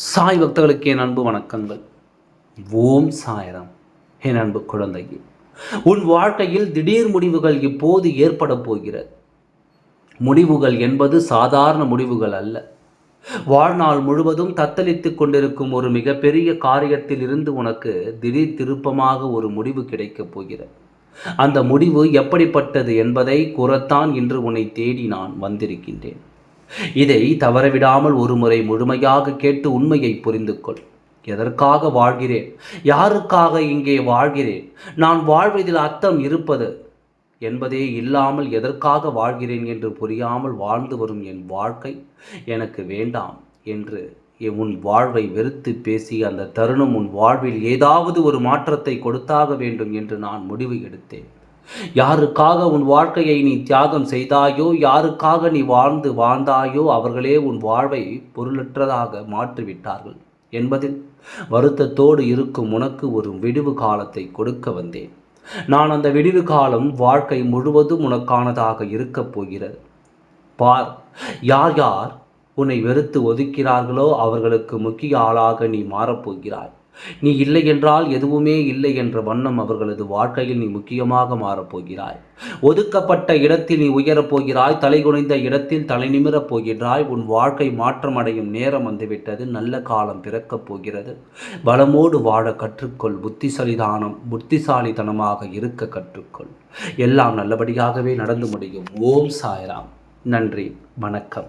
சாய் பக்தர்களுக்கு என் அன்பு வணக்கங்கள். ஓம் சாயராம். என் அன்பு குழந்தையே உன் வாழ்க்கையில் திடீர் முடிவுகள் இப்போது ஏற்பட போகிறது. முடிவுகள் என்பது சாதாரண முடிவுகள் அல்ல. வாழ்நாள் முழுவதும் தத்தளித்து கொண்டிருக்கும் ஒரு மிகப்பெரிய காரியத்தில் இருந்து உனக்கு திடீர் திருப்பமாக ஒரு முடிவு கிடைக்கப் போகிறது. அந்த முடிவு எப்படிப்பட்டது என்பதை கூறத்தான் இன்று உன்னை தேடி நான் வந்திருக்கின்றேன். இதை தவறவிடாமல் ஒருமுறை முழுமையாக கேட்டு உண்மையை புரிந்து கொள் எதற்காக வாழ்கிறேன்? யாருக்காக இங்கே வாழ்கிறேன்? நான் வாழ்வதில் அர்த்தம் இருப்பது என்பதே இல்லாமல் எதற்காக வாழ்கிறேன் என்று புரியாமல் வாழ்ந்து வரும் என் வாழ்க்கை? எனக்கு வேண்டாம் என்று உன் வாழ்வை வெறுத்து பேசி அந்த தருணம் உன் வாழ்வில் ஏதாவது ஒரு மாற்றத்தை கொடுத்தாக வேண்டும் என்று நான் முடிவு எடுத்தேன். யாருக்காக உன் வாழ்க்கையை நீ தியாகம் செய்தாயோ யாருக்காக நீ வாழ்ந்து வாழ்ந்தாயோ அவர்களே உன் வாழ்வை பொருளற்றதாக மாற்றிவிட்டார்கள் என்பதில் வருத்தத்தோடு இருக்கும் உனக்கு ஒரு விடிவு காலத்தை கொடுக்க வந்தேன். நான் அந்த விடிவு காலம் வாழ்க்கை முழுவதும் உனக்கானதாக இருக்கப் போகிறது. பார் யார் யார் உன்னை வெறுத்து ஒதுக்கிறார்களோ அவர்களுக்கு முக்கிய ஆளாக நீ மாறப்போகிறாய் நீ இல்லை என்றால் எதுவுமே இல்லை என்ற வண்ணம் அவர்களது வாழ்க்கையில் நீ முக்கியமாக மாறப்போகிறாய் ஒதுக்கப்பட்ட இடத்தில் நீ உயரப் போகிறாய் தலை இடத்தில் தலை நிமிரப் போகிறாய் உன் வாழ்க்கை மாற்றம் அடையும் நேரம் வந்துவிட்டது நல்ல காலம் பிறக்கப் போகிறது. பலமோடு வாழ கற்றுக்கொள் புத்திசாலிதானம் புத்திசாலித்தனமாக இருக்க கற்றுக்கொள். எல்லாம் நல்லபடியாகவே நடந்து முடியும். ஓம் சாய்ராம். நன்றி வணக்கம்.